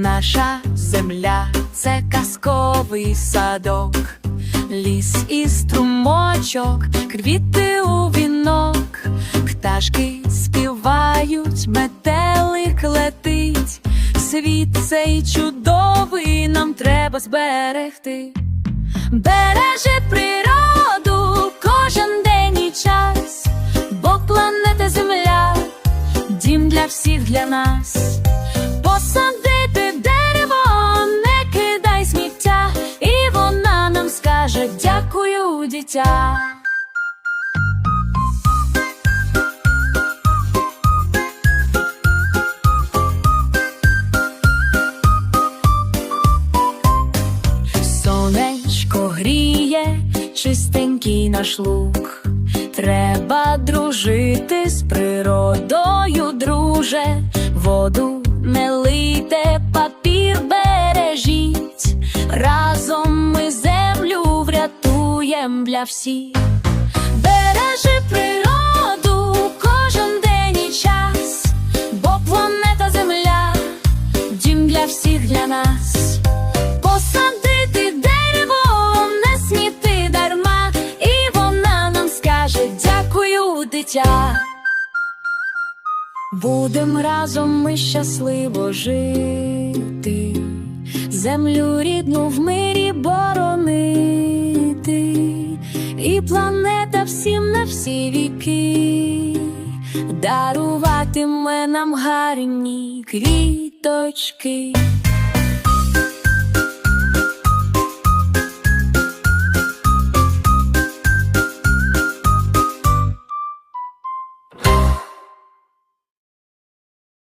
Наша земля це казковий садок, ліс і струмочок, квіти у вінок, пташки співають, метелик летить. Світ цей чудовий нам треба зберегти. Бережи природу кожен день і час, бо планета Земля, дім для всіх для нас. Посадити дитя. Сонечко гріє, чистенький наш лук. Треба дружити з природою, друже, воду врятуєм для всіх. Бережи природу кожен день і час, бо планета Земля, дім для всіх для нас. Посадити дерево, не сміти дарма, і вона нам скаже дякую, дитя. Будем разом ми щасливо жити, землю рідну в мирі боронити, планета всім на всі віки даруватиме нам гарні квіточки.